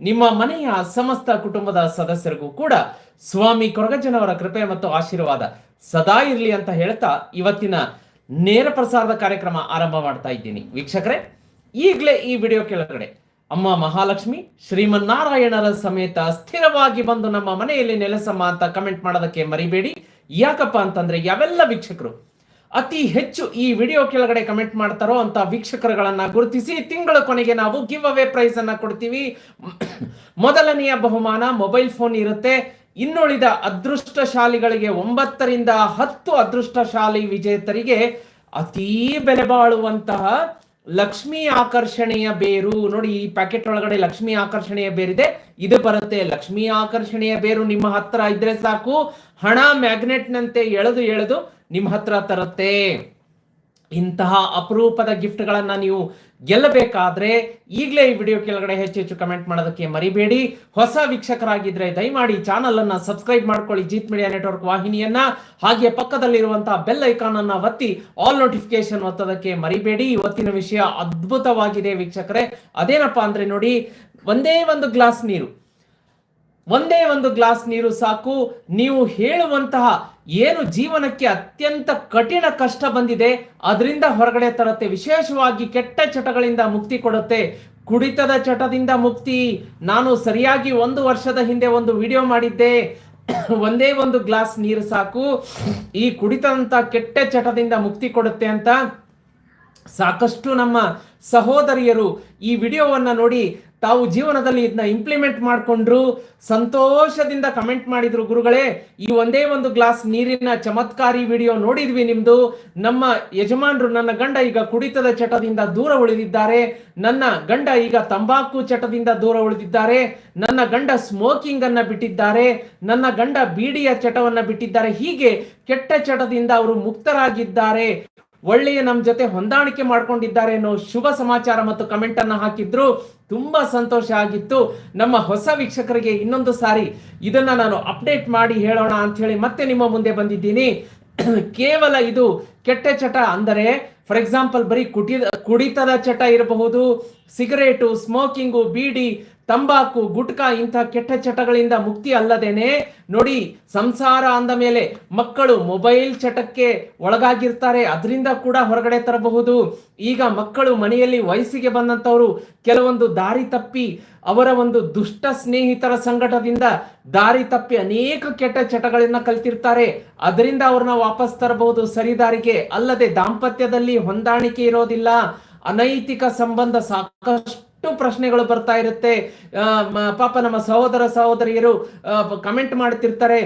ನಿಮ್ಮ ಮನೆಯ ಸಮಸ್ತ ಕುಟುಂಬದ ಸದಸ್ಯರಿಗೂ ಕೂಡ ಸ್ವಾಮಿ ಕೊರಗಜ್ಜನವರ ಕೃಪೆ ಮತ್ತು ಆಶೀರ್ವಾದ ಸದಾ ಇರಲಿ ಅಂತ ಹೇಳ್ತಾ ಇವತ್ತಿನ ನೇರ ಪ್ರಸಾರದ ಕಾರ್ಯಕ್ರಮ ಆರಂಭ ಮಾಡ್ತಾ ಇದ್ದೀನಿ. ವೀಕ್ಷಕರೇ, ಈಗಲೇ ಈ ವಿಡಿಯೋ ಕೆಳಗಡೆ ಅಮ್ಮ ಮಹಾಲಕ್ಷ್ಮಿ ಶ್ರೀಮನ್ನಾರಾಯಣರ ಸಮೇತ ಸ್ಥಿರವಾಗಿ ಬಂದು ನಮ್ಮ ಮನೆಯಲ್ಲಿ ನೆಲೆಸಮ್ಮ ಅಂತ ಕಮೆಂಟ್ ಮಾಡೋದಕ್ಕೆ ಮರಿಬೇಡಿ. ಯಾಕಪ್ಪ ಅಂತಂದ್ರೆ ಯಾವೆಲ್ಲ ವೀಕ್ಷಕರು ಅತಿ ಹೆಚ್ಚು ಈ ವಿಡಿಯೋ ಕೆಳಗಡೆ ಕಮೆಂಟ್ ಮಾಡ್ತಾರೋ ಅಂತ ವೀಕ್ಷಕರುಗಳನ್ನ ಗುರುತಿಸಿ ತಿಂಗಳ ಕೊನೆಗೆ ನಾವು ಗಿವ್ ಅವೇ ಪ್ರೈಸ್ ಅನ್ನ ಕೊಡ್ತೀವಿ. ಮೊದಲನೆಯ ಬಹುಮಾನ ಮೊಬೈಲ್ ಫೋನ್ ಇರುತ್ತೆ. ಇನ್ನುಳಿದ ಅದೃಷ್ಟಶಾಲಿಗಳಿಗೆ ಒಂಬತ್ತರಿಂದ ಹತ್ತು ಅದೃಷ್ಟಶಾಲಿ ವಿಜೇತರಿಗೆ ಅತೀ ಬೆಲೆ ಬಾಳುವಂತಹ ಲಕ್ಷ್ಮಿ ಆಕರ್ಷಣೆಯ ಬೇರು. ನೋಡಿ, ಈ ಪ್ಯಾಕೆಟ್ ಒಳಗಡೆ ಲಕ್ಷ್ಮಿ ಆಕರ್ಷಣೆಯ ಬೇರಿದೆ. ಇದು ಬರುತ್ತೆ ಲಕ್ಷ್ಮಿ ಆಕರ್ಷಣೆಯ ಬೇರು. ನಿಮ್ಮ ಹತ್ರ ಇದ್ರೆ ಸಾಕು. ಹಣ ಮ್ಯಾಗ್ನೆಟ್ನಂತೆ ಎಳೆದು ಎಳೆದು ನಿಮ್ಮ ಹತ್ರ ತರುತ್ತೆ. ಇಂತಹ ಅಪರೂಪದ ಗಿಫ್ಟ್ಗಳನ್ನು ನೀವು ಗೆಲ್ಲಬೇಕಾದ್ರೆ ಈಗಲೇ ಈ ವಿಡಿಯೋ ಕೆಳಗಡೆ ಹೆಚ್ಚು ಹೆಚ್ಚು ಕಮೆಂಟ್ ಮಾಡೋದಕ್ಕೆ ಮರಿಬೇಡಿ. ಹೊಸ ವೀಕ್ಷಕರಾಗಿದ್ರೆ ದಯಮಾಡಿ ಚಾನಲ್ ಅನ್ನ ಸಬ್ಸ್ಕ್ರೈಬ್ ಮಾಡ್ಕೊಳ್ಳಿ. ಜೀತ್ ಮೀಡಿಯಾ ನೆಟ್ವರ್ಕ್ ವಾಹಿನಿಯನ್ನ ಹಾಗೆ ಪಕ್ಕದಲ್ಲಿರುವಂತಹ ಬೆಲ್ ಐಕಾನ್ ಅನ್ನ ಒತ್ತಿ ಆಲ್ ನೋಟಿಫಿಕೇಶನ್ ಒತ್ತೋದಕ್ಕೆ ಮರಿಬೇಡಿ. ಇವತ್ತಿನ ವಿಷಯ ಅದ್ಭುತವಾಗಿದೆ ವೀಕ್ಷಕರೇ. ಅದೇನಪ್ಪಾ ಅಂದ್ರೆ ನೋಡಿ, ಒಂದೇ ಒಂದು ಗ್ಲಾಸ್ ನೀರು. ಒಂದೇ ಒಂದು ಗ್ಲಾಸ್ ನೀರು ಸಾಕು. ನೀವು ಹೇಳುವಂತಹ ಏನು ಜೀವನಕ್ಕೆ ಅತ್ಯಂತ ಕಠಿಣ ಕಷ್ಟ ಬಂದಿದೆ, ಅದರಿಂದ ಹೊರಗಡೆ ತರುತ್ತೆ, ವಿಶೇಷವಾಗಿ ಕೆಟ್ಟ ಚಟಗಳಿಂದ ಮುಕ್ತಿ ಕೊಡುತ್ತೆ. ಕುಡಿತದ ಚಟದಿಂದ ಮುಕ್ತಿ. ನಾನು ಸರಿಯಾಗಿ ಒಂದು ವರ್ಷದ ಹಿಂದೆ ಒಂದು ವಿಡಿಯೋ ಮಾಡಿದ್ದೆ. ಒಂದೇ ಒಂದು ಗ್ಲಾಸ್ ನೀರು ಸಾಕು. ಈ ಕುಡಿತದಂತ ಕೆಟ್ಟ ಚಟದಿಂದ ಮುಕ್ತಿ ಕೊಡುತ್ತೆ ಅಂತ ಸಾಕಷ್ಟು ನಮ್ಮ ಸಹೋದರಿಯರು ಈ ವಿಡಿಯೋವನ್ನ ನೋಡಿ ತಾವು ಜೀವನದಲ್ಲಿ ಇದನ್ನ ಇಂಪ್ಲಿಮೆಂಟ್ ಮಾಡಿಕೊಂಡ್ರು ಸಂತೋಷದಿಂದ ಕಮೆಂಟ್ ಮಾಡಿದ್ರು. ಗುರುಗಳೇ, ಈ ಒಂದೇ ಒಂದು ಗ್ಲಾಸ್ ನೀರಿನ ಚಮತ್ಕಾರಿ ವಿಡಿಯೋ ನೋಡಿದ್ವಿ ನಿಮ್ದು. ನಮ್ಮ ಯಜಮಾನ್ರು ನನ್ನ ಗಂಡ ಈಗ ಕುಡಿತದ ಚಟದಿಂದ ದೂರ ಉಳಿದಿದ್ದಾರೆ. ನನ್ನ ಗಂಡ ಈಗ ತಂಬಾಕು ಚಟದಿಂದ ದೂರ ಉಳಿದಿದ್ದಾರೆ. ನನ್ನ ಗಂಡ ಸ್ಮೋಕಿಂಗ್ ಅನ್ನ ಬಿಟ್ಟಿದ್ದಾರೆ. ನನ್ನ ಗಂಡ ಬೀಡಿಯ ಚಟವನ್ನ ಬಿಟ್ಟಿದ್ದಾರೆ. ಹೀಗೆ ಕೆಟ್ಟ ಚಟದಿಂದ ಅವರು ಮುಕ್ತರಾಗಿದ್ದಾರೆ. ಒಳ್ಳೆಯ ನಮ್ಮ ಜೊತೆ ಹೊಂದಾಣಿಕೆ ಮಾಡ್ಕೊಂಡಿದ್ದಾರೆ ಅನ್ನೋ ಶುಭ ಸಮಾಚಾರ ಮತ್ತು ಕಮೆಂಟ್ ಅನ್ನ ಹಾಕಿದ್ರು. ತುಂಬಾ ಸಂತೋಷ ಆಗಿತ್ತು. ನಮ್ಮ ಹೊಸ ವೀಕ್ಷಕರಿಗೆ ಇನ್ನೊಂದು ಸಾರಿ ಇದನ್ನ ನಾನು ಅಪ್ಡೇಟ್ ಮಾಡಿ ಹೇಳೋಣ ಅಂತ ಹೇಳಿ ಮತ್ತೆ ನಿಮ್ಮ ಮುಂದೆ ಬಂದಿದ್ದೀನಿ. ಕೇವಲ ಇದು ಕೆಟ್ಟ ಚಟ ಅಂದರೆ ಫಾರ್ ಎಕ್ಸಾಂಪಲ್ ಬರೀ ಕುಟಿ, ಕುಡಿತದ ಚಟ ಇರಬಹುದು ಸಿಗರೇಟು ಸ್ಮೋಕಿಂಗು ಬೀಡಿ ತಂಬಾಕು, ಗುಟ್ಕಾ ಇಂಥ ಕೆಟ್ಟ ಚಟಗಳಿಂದ ಮುಕ್ತಿ ಅಲ್ಲದೇನೆ ನೋಡಿ ಸಂಸಾರ ಅಂದ ಮೇಲೆ ಮಕ್ಕಳು ಮೊಬೈಲ್ ಚಟಕ್ಕೆ ಒಳಗಾಗಿರ್ತಾರೆ, ಅದರಿಂದ ಕೂಡ ಹೊರಗಡೆ ತರಬಹುದು. ಈಗ ಮಕ್ಕಳು ಮನೆಯಲ್ಲಿ ವಯಸ್ಸಿಗೆ ಬಂದಂತವರು ಕೆಲವೊಂದು ದಾರಿ ತಪ್ಪಿ ಅವರ ಒಂದು ದುಷ್ಟ ಸ್ನೇಹಿತರ ಸಂಘಟದಿಂದ ದಾರಿ ತಪ್ಪಿ ಅನೇಕ ಕೆಟ್ಟ ಚಟಗಳನ್ನ ಕಲ್ತಿರ್ತಾರೆ. ಅದರಿಂದ ಅವ್ರನ್ನ ವಾಪಸ್ ತರಬಹುದು. ಸರಿದಾರಿಗೆ ಅಲ್ಲದೆ ದಾಂಪತ್ಯದಲ್ಲಿ ಹೊಂದಾಣಿಕೆ ಇರೋದಿಲ್ಲ. ಅನೈತಿಕ ಸಂಬಂಧ ಸಾಕಷ್ಟು ಪ್ರಶ್ನೆಗಳು ಬರ್ತಾ ಇರುತ್ತೆ. ಪಾಪ ನಮ್ಮ ಸಹೋದರ ಸಹೋದರಿಯರು ಕಮೆಂಟ್ ಮಾಡ್ತಿರ್ತಾರೆ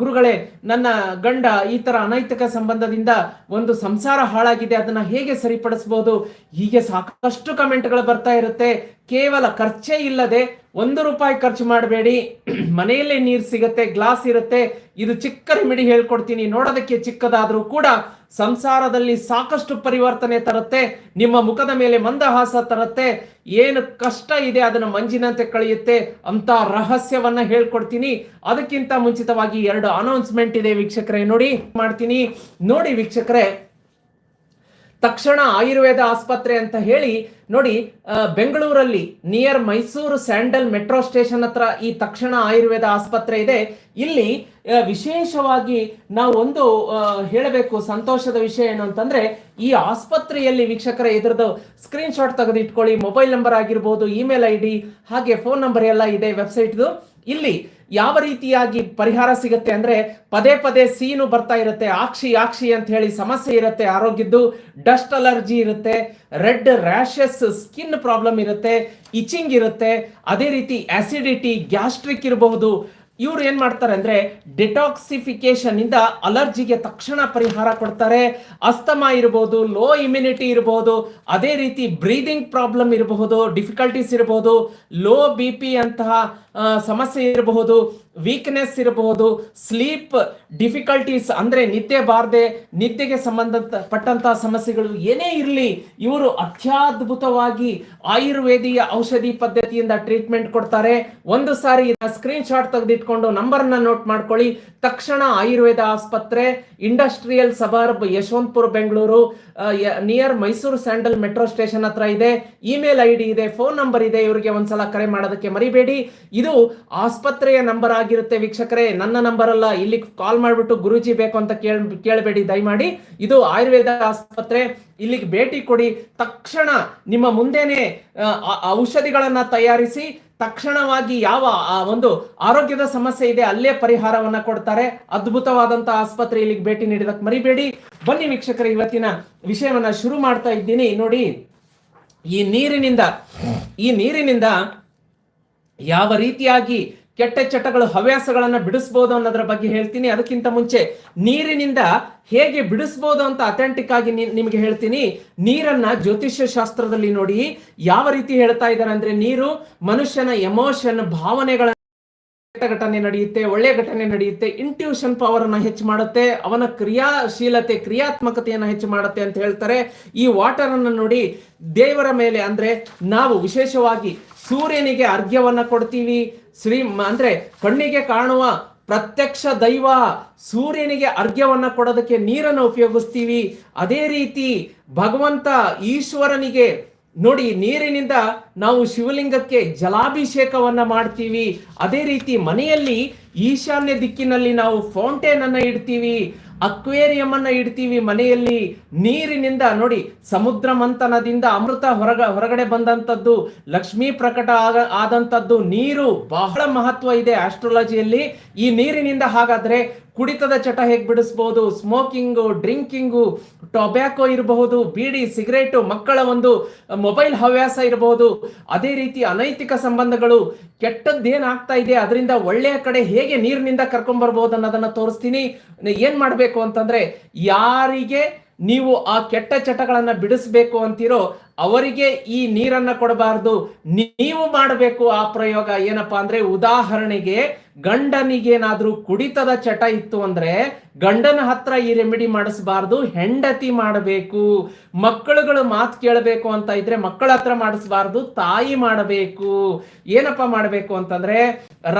ಗುರುಗಳೇ, ನನ್ನ ಗಂಡ ಈ ತರ ಅನೈತಿಕ ಸಂಬಂಧದಿಂದ ಒಂದು ಸಂಸಾರ ಹಾಳಾಗಿದೆ, ಅದನ್ನ ಹೇಗೆ ಸರಿಪಡಿಸಬಹುದು ಹೀಗೆ ಸಾಕಷ್ಟು ಕಮೆಂಟ್ಗಳು ಬರ್ತಾ ಇರುತ್ತೆ. ಕೇವಲ ಖರ್ಚೇ ಇಲ್ಲದೆ ಒಂದು ರೂಪಾಯಿ ಖರ್ಚು ಮಾಡಬೇಡಿ. ಮನೆಯಲ್ಲೇ ನೀರು ಸಿಗುತ್ತೆ, ಗ್ಲಾಸ್ ಇರುತ್ತೆ. ಇದು ಚಿಕ್ಕ ರೆಮಿಡಿ ಹೇಳ್ಕೊಡ್ತೀನಿ. ನೋಡೋದಕ್ಕೆ ಚಿಕ್ಕದಾದರೂ ಕೂಡ ಸಂಸಾರದಲ್ಲಿ ಸಾಕಷ್ಟು ಪರಿವರ್ತನೆ ತರುತ್ತೆ. ನಿಮ್ಮ ಮುಖದ ಮೇಲೆ ಮಂದಹಾಸ ತರುತ್ತೆ. ಏನು ಕಷ್ಟ ಇದೆ ಅದನ್ನು ಮಂಜಿನಂತೆ ಕಳೆಯುತ್ತೆ ಅಂತ ರಹಸ್ಯವನ್ನ ಹೇಳ್ಕೊಡ್ತೀನಿ. ಅದಕ್ಕಿಂತ ಮುಂಚಿತವಾಗಿ ಎರಡು ಅನೌನ್ಸ್ಮೆಂಟ್ ಇದೆ ವೀಕ್ಷಕರೇ, ನೋಡಿ ಮಾಡ್ತೀನಿ. ನೋಡಿ ವೀಕ್ಷಕರೇ ತಕ್ಷಣ ಆಯುರ್ವೇದ ಆಸ್ಪತ್ರೆ ಅಂತ ಹೇಳಿ, ನೋಡಿ ಬೆಂಗಳೂರಲ್ಲಿ near Mysore sandal metro station ಹತ್ರ ಈ ತಕ್ಷಣ ಆಯುರ್ವೇದ ಆಸ್ಪತ್ರೆ ಇದೆ. ಇಲ್ಲಿ ವಿಶೇಷವಾಗಿ ನಾವು ಒಂದು ಹೇಳಬೇಕು ಸಂತೋಷದ ವಿಷಯ ಏನು ಅಂತಂದ್ರೆ, ಈ ಆಸ್ಪತ್ರೆಯಲ್ಲಿ ವೀಕ್ಷಕರ ಇದ್ರದ್ದು ಸ್ಕ್ರೀನ್ ಶಾಟ್ ತೆಗೆದು ಇಟ್ಕೊಳ್ಳಿ ಮೊಬೈಲ್ ನಂಬರ್ ಆಗಿರ್ಬೋದು ಇಮೇಲ್ ಐ ಡಿ ಹಾಗೆ ಫೋನ್ ನಂಬರ್ ಎಲ್ಲ ಇದೆ ವೆಬ್ಸೈಟ್ದು. ಇಲ್ಲಿ ಯಾವ ರೀತಿಯಾಗಿ ಪರಿಹಾರ ಸಿಗುತ್ತೆ ಅಂದ್ರೆ ಪದೇ ಪದೇ ಸೀನು ಬರ್ತಾ ಇರುತ್ತೆ, ಆಕ್ಷಿ ಆಕ್ಷಿ ಅಂತ ಹೇಳಿ ಸಮಸ್ಯೆ ಇರುತ್ತೆ, ಆರೋಗ್ಯದ್ದು ಡಸ್ಟ್ ಅಲರ್ಜಿ ಇರುತ್ತೆ, ರೆಡ್ ರ್ಯಾಶಸ್ ಸ್ಕಿನ್ ಪ್ರಾಬ್ಲಮ್ ಇರುತ್ತೆ, ಇಚಿಂಗ್ ಇರುತ್ತೆ, ಅದೇ ರೀತಿ ಆಸಿಡಿಟಿ ಗ್ಯಾಸ್ಟ್ರಿಕ್ ಇರಬಹುದು. ಇವ್ರು ಏನ್ ಮಾಡ್ತಾರೆ ಅಂದ್ರೆ ಡಿಟಾಕ್ಸಿಫಿಕೇಶನ್ ಇಂದ ಅಲರ್ಜಿಗೆ ತಕ್ಷಣ ಪರಿಹಾರ ಕೊಡ್ತಾರೆ. ಅಸ್ತಮಾ ಇರಬಹುದು ಲೋ ಇಮ್ಯುನಿಟಿ ಇರಬಹುದು ಅದೇ ರೀತಿ ಬ್ರೀದಿಂಗ್ ಪ್ರಾಬ್ಲಮ್ ಇರಬಹುದು ಡಿಫಿಕಲ್ಟೀಸ್ ಇರಬಹುದು ಲೋ ಬಿ ಪಿ ಅಂತಹ ಸಮಸ್ಯೆ ಇರಬಹುದು ವೀಕ್ನೆಸ್ ಇರಬಹುದು ಸ್ಲೀಪ್ ಡಿಫಿಕಲ್ಟೀಸ್ ಅಂದರೆ ನಿದ್ದೆ ಬಾರದೆ, ನಿದ್ದೆಗೆ ಸಂಬಂಧಪಟ್ಟಂತಹ ಸಮಸ್ಯೆಗಳು ಏನೇ ಇರಲಿ, ಇವರು ಅತ್ಯದ್ಭುತವಾಗಿ ಆಯುರ್ವೇದಿಯ ಔಷಧಿ ಪದ್ಧತಿಯಿಂದ ಟ್ರೀಟ್ಮೆಂಟ್ ಕೊಡ್ತಾರೆ. ಒಂದು ಸಾರಿ ಸ್ಕ್ರೀನ್ ಶಾಟ್ ತೆಗೆದಿಟ್ಕೊಂಡು ನಂಬರ್ನ ನೋಟ್ ಮಾಡ್ಕೊಳ್ಳಿ. ತಕ್ಷಣ ಆಯುರ್ವೇದ ಆಸ್ಪತ್ರೆ industrial suburb Yeshwanthpur, Bengaluru near Mysore sandal metro station ಹತ್ರ ಇದೆ. ಇಮೇಲ್ ಐ ಡಿ ಇದೆ ಫೋನ್ ನಂಬರ್ ಇದೆ, ಇವರಿಗೆ ಒಂದ್ಸಲ ಕರೆ ಮಾಡೋದಕ್ಕೆ ಮರಿಬೇಡಿ. ಇದು ಆಸ್ಪತ್ರೆಯ ನಂಬರ್ ಆಗಿರುತ್ತೆ ವೀಕ್ಷಕರೇ. ನನ್ನ ನಂಬರ್ ಅಲ್ಲ, ಇಲ್ಲಿ ಕಾಲ್ ಮಾಡಿಬಿಟ್ಟು ಗುರುಜಿ ಬೇಕು ಅಂತ ಕೇಳ, ಕೇಳಬೇಡಿ. ದಯಮಾಡಿ ಇದು ಆಯುರ್ವೇದ ಆಸ್ಪತ್ರೆ. ಇಲ್ಲಿಗೆ ಭೇಟಿ ಕೊಡಿ. ತಕ್ಷಣ ನಿಮ್ಮ ಮುಂದೆನೆ ಔಷಧಿಗಳನ್ನ ತಯಾರಿಸಿ, ತಕ್ಷಣವಾಗಿ ಯಾವ ಒಂದು ಆರೋಗ್ಯದ ಸಮಸ್ಯೆ ಇದೆ, ಅಲ್ಲೇ ಪರಿಹಾರವನ್ನ ಕೊಡ್ತಾರೆ. ಅದ್ಭುತವಾದಂತಹ ಆಸ್ಪತ್ರೆ ಇಲ್ಲಿಗೆ ಭೇಟಿ ನೀಡಿದಕ್ಕೆ ಮರಿಬೇಡಿ. ಬನ್ನಿ ವೀಕ್ಷಕರ, ಇವತ್ತಿನ ವಿಷಯವನ್ನ ಶುರು ಮಾಡ್ತಾ ಇದ್ದೀನಿ. ನೋಡಿ, ಈ ನೀರಿನಿಂದ ಈ ನೀರಿನಿಂದ ಯಾವ ರೀತಿಯಾಗಿ ಕೆಟ್ಟ ಚಟಗಳು, ಹವ್ಯಾಸಗಳನ್ನು ಬಿಡಿಸ್ಬೋದು ಅನ್ನೋದ್ರ ಬಗ್ಗೆ ಹೇಳ್ತೀನಿ. ಅದಕ್ಕಿಂತ ಮುಂಚೆ ನೀರಿನಿಂದ ಹೇಗೆ ಬಿಡಿಸ್ಬೋದು ಅಂತ ಅಥೆಂಟಿಕ್ ಆಗಿ ನಿಮಗೆ ಹೇಳ್ತೀನಿ. ನೀರನ್ನ ಜ್ಯೋತಿಷ್ಯ ಶಾಸ್ತ್ರದಲ್ಲಿ ನೋಡಿ ಯಾವ ರೀತಿ ಹೇಳ್ತಾ ಇದ್ದಾರೆ ಅಂದ್ರೆ ನೀರು ಮನುಷ್ಯನ ಎಮೋಷನ್ ಭಾವನೆಗಳ ಘಟನೆ ನಡೆಯುತ್ತೆ, ಒಳ್ಳೆ ಘಟನೆ ನಡೆಯುತ್ತೆ ಇಂಟ್ಯೂಷನ್ ಪವರ್ ಅನ್ನ ಹೆಚ್ಚು ಮಾಡುತ್ತೆ, ಅವನ ಕ್ರಿಯಾಶೀಲತೆ, ಕ್ರಿಯಾತ್ಮಕತೆಯನ್ನು ಹೆಚ್ಚು ಮಾಡುತ್ತೆ ಅಂತ ಹೇಳ್ತಾರೆ. ಈ ವಾಟರ್ ಅನ್ನು ನೋಡಿ ದೇವರ ಮೇಲೆ ಅಂದ್ರೆ ನಾವು ವಿಶೇಷವಾಗಿ ಸೂರ್ಯನಿಗೆ ಅರ್ಘ್ಯವನ್ನ ಕೊಡ್ತೀವಿ. ಶ್ರೀ ಅಂದರೆ ಕಣ್ಣಿಗೆ ಕಾಣುವ ಪ್ರತ್ಯಕ್ಷ ದೈವ ಸೂರ್ಯನಿಗೆ ಅರ್ಘ್ಯವನ್ನ ಕೊಡೋದಕ್ಕೆ ನೀರನ್ನು ಉಪಯೋಗಿಸ್ತೀವಿ. ಅದೇ ರೀತಿ ಭಗವಂತ ಈಶ್ವರನಿಗೆ ನೋಡಿ ನೀರಿನಿಂದ ನಾವು ಶಿವಲಿಂಗಕ್ಕೆ ಜಲಾಭಿಷೇಕವನ್ನು ಮಾಡ್ತೀವಿ. ಅದೇ ರೀತಿ ಮನೆಯಲ್ಲಿ ಈಶಾನ್ಯ ದಿಕ್ಕಿನಲ್ಲಿ ನಾವು ಫೌಂಟೇನ್ ಅನ್ನ ಇಡ್ತೀವಿ. ಅಕ್ವೇರಿಯಂ ಅನ್ನ ಇಡ್ತೀವಿ ಮನೆಯಲ್ಲಿ, ನೀರಿನಿಂದ ನೋಡಿ ಸಮುದ್ರ ಮಂಥನದಿಂದ ಅಮೃತ ಹೊರಗ, ಹೊರಗಡೆ ಬಂದಂಥದ್ದು, ಲಕ್ಷ್ಮೀ ಪ್ರಕಟ ಆಗ, ಆದಂಥದ್ದು ನೀರು ಬಹಳ ಮಹತ್ವ ಇದೆ ಆಸ್ಟ್ರಾಲಜಿಯಲ್ಲಿ ಈ ನೀರಿನಿಂದ ಹಾಗಾದ್ರೆ ಕುಡಿತದ ಚಟ ಹೇಗೆ ಬಿಡಿಸ್ಬೋದು? ಸ್ಮೋಕಿಂಗು, ಡ್ರಿಂಕಿಂಗು, ಟೊಬ್ಯಾಕೋ ಇರಬಹುದು, ಬೀಡಿ, ಸಿಗರೇಟು, ಮಕ್ಕಳ ಒಂದು ಮೊಬೈಲ್ ಹವ್ಯಾಸ ಇರಬಹುದು. ಅದೇ ರೀತಿ ಅನೈತಿಕ ಸಂಬಂಧಗಳು, ಕೆಟ್ಟದ್ದೇನಾಗ್ತಾ ಇದೆ, ಅದರಿಂದ ಒಳ್ಳೆಯ ಕಡೆ ಹೇಗೆ ನೀರಿನಿಂದ ಕರ್ಕೊಂಡ್ ಬರಬಹುದು ಅನ್ನೋದನ್ನ ತೋರಿಸ್ತೀನಿ. ಏನು ಮಾಡಬೇಕು ಅಂತಂದ್ರೆ, ಯಾರಿಗೆ ನೀವು ಆ ಕೆಟ್ಟ ಚಟಗಳನ್ನು ಬಿಡಿಸ್ಬೇಕು ಅಂತಿರೋ, ಅವರಿಗೆ ಈ ನೀರನ್ನ ಕೊಡಬಾರ್ದು. ನೀವು ಮಾಡಬೇಕು ಆ ಪ್ರಯೋಗ ಏನಪ್ಪಾ ಅಂದ್ರೆ, ಉದಾಹರಣೆಗೆ ಗಂಡನಿಗೇನಾದ್ರೂ ಕುಡಿತದ ಚಟ ಇತ್ತು ಅಂದ್ರೆ ಗಂಡನ ಹತ್ರ ಈ ರೆಮಿಡಿ ಮಾಡಿಸಬಾರ್ದು, ಹೆಂಡತಿ ಮಾಡಬೇಕು, ಮಕ್ಕಳುಗಳು ಮಾತು ಕೇಳಬೇಕು ಅಂತ ಇದ್ರೆ ಮಕ್ಕಳ ಹತ್ರ ಮಾಡಿಸಬಾರ್ದು, ತಾಯಿ ಮಾಡಬೇಕು. ಏನಪ್ಪ ಮಾಡಬೇಕು ಅಂತಂದ್ರೆ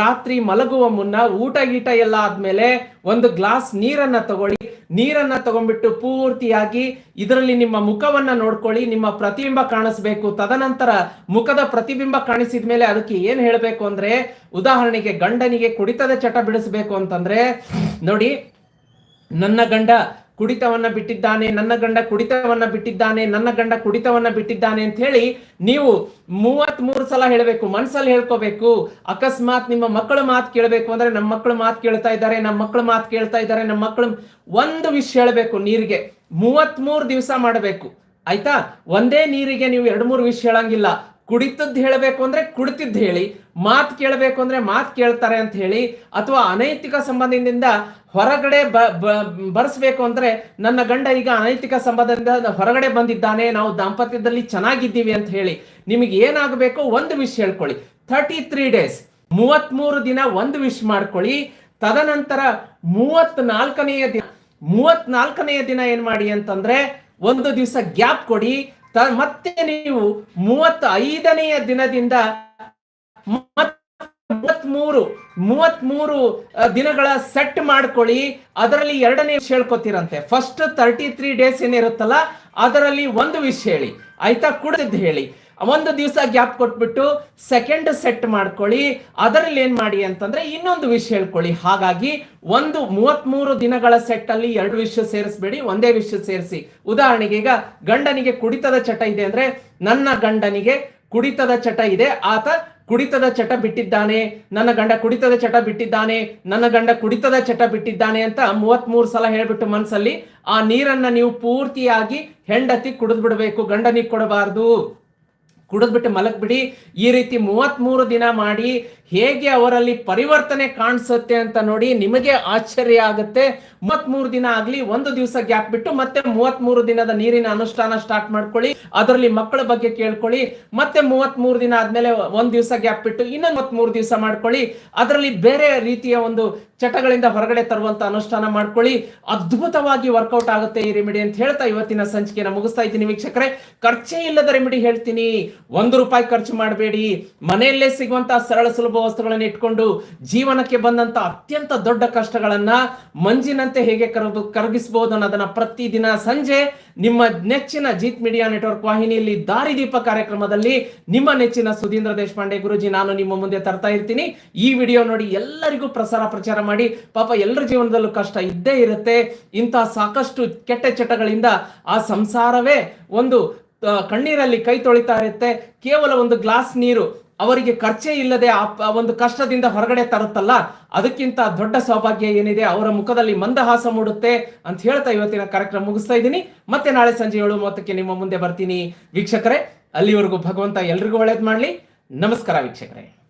ರಾತ್ರಿ ಮಲಗುವ ಮುನ್ನ ಊಟ ಗೀಟ ಎಲ್ಲ ಆದ್ಮೇಲೆ ಒಂದು ಗ್ಲಾಸ್ ನೀರನ್ನ ತಗೊಳ್ಳಿ. ನೀರನ್ನ ತಗೊಂಡ್ಬಿಟ್ಟು ಪೂರ್ತಿಯಾಗಿ ಇದರಲ್ಲಿ ನಿಮ್ಮ ಮುಖವನ್ನ ನೋಡ್ಕೊಳ್ಳಿ, ನಿಮ್ಮ ಪ್ರತಿಬಿಂಬ ಕಾಣಿಸ್ಬೇಕು. ತದನಂತರ ಮುಖದ ಪ್ರತಿಬಿಂಬ ಕಾಣಿಸಿದ ಮೇಲೆ ಅದಕ್ಕೆ ಏನ್ ಹೇಳಬೇಕು ಅಂದ್ರೆ ಉದಾಹರಣೆಗೆ ಗಂಡನಿಗೆ ಕುಡಿತದ ಚಟ ಬಿಡಿಸ್ಬೇಕು ಅಂತಂದ್ರೆ, ನೋಡಿ, ನನ್ನ ಗಂಡ ಕುಡಿತವನ್ನ ಬಿಟ್ಟಿದ್ದಾನೆ, ನನ್ನ ಗಂಡ ಕುಡಿತವನ್ನ ಬಿಟ್ಟಿದ್ದಾನೆ, ನನ್ನ ಗಂಡ ಕುಡಿತವನ್ನ ಬಿಟ್ಟಿದ್ದಾನೆ ಅಂತ ಹೇಳಿ ನೀವು ಮೂವತ್ತ್ ಮೂರು ಸಲ ಹೇಳಬೇಕು, ಮನ್ಸಲ್ಲಿ ಹೇಳ್ಕೋಬೇಕು. ಅಕಸ್ಮಾತ್ ನಿಮ್ಮ ಮಕ್ಕಳ ಮಾತು ಕೇಳಬೇಕು ಅಂದ್ರೆ ನಮ್ಮ ಮಕ್ಕಳು ಮಾತು ಕೇಳ್ತಾ ಇದ್ದಾರೆ, ನಮ್ಮ ಮಕ್ಕಳು ಮಾತು ಕೇಳ್ತಾ ಇದ್ದಾರೆ, ನಮ್ಮ ಮಕ್ಕಳು ಒಂದು ವಿಷಯ ಹೇಳಬೇಕು ನೀರಿಗೆ. ಮೂವತ್ತ್ ಮೂರು ದಿವಸ ಮಾಡಬೇಕು. ಆಯ್ತಾ? ಒಂದೇ ನೀರಿಗೆ ನೀವು ಎರಡು ಮೂರು ವಿಷ್ ಹೇಳಂಗಿಲ್ಲ. ಕುಡಿತದ್ದು ಹೇಳಬೇಕು ಅಂದ್ರೆ ಕುಡಿತಿದ್ದು ಹೇಳಿ, ಮಾತು ಕೇಳಬೇಕು ಅಂದ್ರೆ ಮಾತು ಕೇಳ್ತಾರೆ ಅಂತ ಹೇಳಿ, ಅಥವಾ ಅನೈತಿಕ ಸಂಬಂಧದಿಂದ ಹೊರಗಡೆ ಬ ಅಂದ್ರೆ ನನ್ನ ಗಂಡ ಈಗ ಅನೈತಿಕ ಸಂಬಂಧದಿಂದ ಹೊರಗಡೆ ಬಂದಿದ್ದಾನೆ, ನಾವು ದಾಂಪತ್ಯದಲ್ಲಿ ಚೆನ್ನಾಗಿದ್ದೀವಿ ಅಂತ ಹೇಳಿ, ನಿಮಗೆ ಏನಾಗಬೇಕು ಒಂದು ವಿಷ್ ಹೇಳ್ಕೊಳ್ಳಿ. ಥರ್ಟಿ ತ್ರೀ ಡೇಸ್ ಮೂವತ್ಮೂರು ದಿನ ಒಂದು ವಿಶ್ ಮಾಡ್ಕೊಳ್ಳಿ. ತದನಂತರ ಮೂವತ್ ನಾಲ್ಕನೆಯ ದಿನ, ಮೂವತ್ನಾಲ್ಕನೆಯ ದಿನ ಏನು ಮಾಡಿ ಅಂತಂದ್ರೆ ಒಂದು ದಿವಸ ಗ್ಯಾಪ್ ಕೊಡಿ. ಮತ್ತೆ ನೀವು ಮೂವತ್ತ ಐದನೆಯ ದಿನದಿಂದ ಮೂವತ್ಮೂರು ಮೂವತ್ಮೂರು ದಿನಗಳ ಸೆಟ್ ಮಾಡ್ಕೊಳ್ಳಿ. ಅದರಲ್ಲಿ ಎರಡನೇ ವಿಷಯ ಹೇಳ್ಕೊತೀರಂತೆ. ಫಸ್ಟ್ ತರ್ಟಿ ತ್ರೀ ಡೇಸ್ ಏನಿರುತ್ತಲ್ಲ, ಅದರಲ್ಲಿ ಒಂದು ವಿಷಯ ಹೇಳಿ. ಆಯ್ತಾ? ಕುಡಿದ್ ಹೇಳಿ. ಒಂದು ದಿವಸ ಗ್ಯಾಪ್ ಕೊಟ್ಬಿಟ್ಟು ಸೆಕೆಂಡ್ ಸೆಟ್ ಮಾಡ್ಕೊಳ್ಳಿ. ಅದರಲ್ಲಿ ಏನ್ ಮಾಡಿ ಅಂತಂದ್ರೆ ಇನ್ನೊಂದು ವಿಷಯ ಹೇಳ್ಕೊಳ್ಳಿ. ಹಾಗಾಗಿ ಒಂದು ಮೂವತ್ಮೂರು ದಿನಗಳ ಸೆಟ್ ಅಲ್ಲಿ ಎರಡು ವಿಷಯ ಸೇರಿಸಬೇಡಿ, ಒಂದೇ ವಿಷಯ ಸೇರಿಸಿ. ಉದಾಹರಣೆಗೆ ಈಗ ಗಂಡನಿಗೆ ಕುಡಿತದ ಚಟ ಇದೆ ಅಂದ್ರೆ ನನ್ನ ಗಂಡನಿಗೆ ಕುಡಿತದ ಚಟ ಇದೆ, ಆತ ಕುಡಿತದ ಚಟ ಬಿಟ್ಟಿದ್ದಾನೆ. ನನ್ನ ಗಂಡ ಕುಡಿತದ ಚಟ ಬಿಟ್ಟಿದ್ದಾನೆ, ನನ್ನ ಗಂಡ ಕುಡಿತದ ಚಟ ಬಿಟ್ಟಿದ್ದಾನೆ ಅಂತ ಮೂವತ್ಮೂರು ಸಲ ಹೇಳ್ಬಿಟ್ಟು ಮನಸ್ಸಲ್ಲಿ ಆ ನೀರನ್ನ ನೀವು ಪೂರ್ತಿಯಾಗಿ ಹೆಂಡತಿ ಕುಡಿದ್ಬಿಡ್ಬೇಕು, ಗಂಡನಿಗೆ ಕೊಡಬಾರ್ದು. ಕುಡಿದ್ಬಿಟ್ಟು ಮಲಗ್ಬಿಡಿ. ಈ ರೀತಿ ಮೂವತ್ಮೂರು ದಿನ ಮಾಡಿ ಹೇಗೆ ಅವರಲ್ಲಿ ಪರಿವರ್ತನೆ ಕಾಣಿಸುತ್ತೆ ಅಂತ ನೋಡಿ ನಿಮಗೆ ಆಶ್ಚರ್ಯ ಆಗುತ್ತೆ. ಮೂವತ್ಮೂರು ದಿನ ಆಗ್ಲಿ, ಒಂದು ದಿವಸ ಗ್ಯಾಪ್ ಬಿಟ್ಟು ಮತ್ತೆ ಮೂವತ್ಮೂರು ದಿನದ ನೀರಿನ ಅನುಷ್ಠಾನ ಸ್ಟಾರ್ಟ್ ಮಾಡ್ಕೊಳ್ಳಿ. ಅದರಲ್ಲಿ ಮಕ್ಕಳ ಬಗ್ಗೆ ಕೇಳ್ಕೊಳ್ಳಿ. ಮತ್ತೆ ಮೂವತ್ಮೂರು ದಿನ ಆದ್ಮೇಲೆ ಒಂದ್ ದಿವಸ ಗ್ಯಾಪ್ ಬಿಟ್ಟು ಇನ್ನೊಂದು ಮೂವತ್ಮೂರು ದಿವಸ ಮಾಡ್ಕೊಳ್ಳಿ. ಅದರಲ್ಲಿ ಬೇರೆ ರೀತಿಯ ಒಂದು ಚಟಗಳಿಂದ ಹೊರಗಡೆ ತರುವಂತ ಅನುಷ್ಠಾನ ಮಾಡ್ಕೊಳ್ಳಿ. ಅದ್ಭುತವಾಗಿ ವರ್ಕೌಟ್ ಆಗುತ್ತೆ ಈ ರೆಮಿಡಿ ಅಂತ ಹೇಳ್ತಾ ಇವತ್ತಿನ ಸಂಚಿಕೆನ ಮುಗಿಸ್ತಾ ಇದ್ದೀನಿ ವೀಕ್ಷಕರೇ. ಖರ್ಚೇ ಇಲ್ಲದ ರೆಮಿಡಿ ಹೇಳ್ತೀನಿ. ಒಂದು ರೂಪಾಯಿ ಖರ್ಚು ಮಾಡಬೇಡಿ. ಮನೆಯಲ್ಲೇ ಸಿಗುವಂತ ಸರಳ ಸುಲಭ ವಸ್ತುಗಳನ್ನ ಇಟ್ಕೊಂಡು ಜೀವನಕ್ಕೆ ಬಂದಂತ ಅತ್ಯಂತ ದೊಡ್ಡ ಕಷ್ಟಗಳನ್ನ ಮಂಜಿನಂತೆ ಹೇಗೆ ಕರಗು ಕರಗಿಸಬಹುದು ಅನ್ನೋದನ್ನ ಪ್ರತಿದಿನ ಸಂಜೆ ನಿಮ್ಮ ನೆಚ್ಚಿನ ಜೀತ್ ಮೀಡಿಯಾ ನೆಟ್ವರ್ಕ್ ವಾಹಿನಿಯಲ್ಲಿ ದಾರಿದೀಪ ಕಾರ್ಯಕ್ರಮದಲ್ಲಿ ನಿಮ್ಮ ನೆಚ್ಚಿನ ಸುಧೀಂದ್ರ ದೇಶಪಾಂಡೆ ಗುರುಜಿ ನಾನು ನಿಮ್ಮ ಮುಂದೆ ತರ್ತಾ ಇರ್ತೀನಿ. ಈ ವಿಡಿಯೋ ನೋಡಿ ಎಲ್ಲರಿಗೂ ಪ್ರಸಾರ ಪ್ರಚಾರ ಮಾಡಿ, ಪಾಪ ಎಲ್ಲರ ಜೀವನದಲ್ಲೂ ಕಷ್ಟ ಇದ್ದೇ ಇರುತ್ತೆ. ಇಂತಹ ಸಾಕಷ್ಟು ಕೆಟ್ಟ ಚಟಗಳಿಂದ ಆ ಸಂಸಾರವೇ ಒಂದು ಕಣ್ಣೀರಲ್ಲಿ ಕೈ ತೊಳಿತಾ ಇರುತ್ತೆ. ಕೇವಲ ಒಂದು ಗ್ಲಾಸ್ ನೀರು ಅವರಿಗೆ ಖರ್ಚೇ ಇಲ್ಲದೆ ಆ ಒಂದು ಕಷ್ಟದಿಂದ ಹೊರಗಡೆ ತರುತ್ತಲ್ಲ? ಅದಕ್ಕಿಂತ ದೊಡ್ಡ ಸೌಭಾಗ್ಯ ಏನಿದೆ? ಅವರ ಮುಖದಲ್ಲಿ ಮಂದಹಾಸ ಮೂಡುತ್ತೆ ಅಂತ ಹೇಳ್ತಾ ಇವತ್ತಿನ ಕಾರ್ಯಕ್ರಮ ಮುಗಿಸ್ತಾ ಇದ್ದೀನಿ. ಮತ್ತೆ ನಾಳೆ ಸಂಜೆ ಏಳು ಮೂವತ್ತಕ್ಕೆ ನಿಮ್ಮ ಮುಂದೆ ಬರ್ತೀನಿ. ವೀಕ್ಷಕರೇ, ಅಲ್ಲಿವರೆಗೂ ಭಗವಂತ ಎಲ್ರಿಗೂ ಒಳ್ಳೇದು ಮಾಡಲಿ. ನಮಸ್ಕಾರ ವೀಕ್ಷಕರೇ.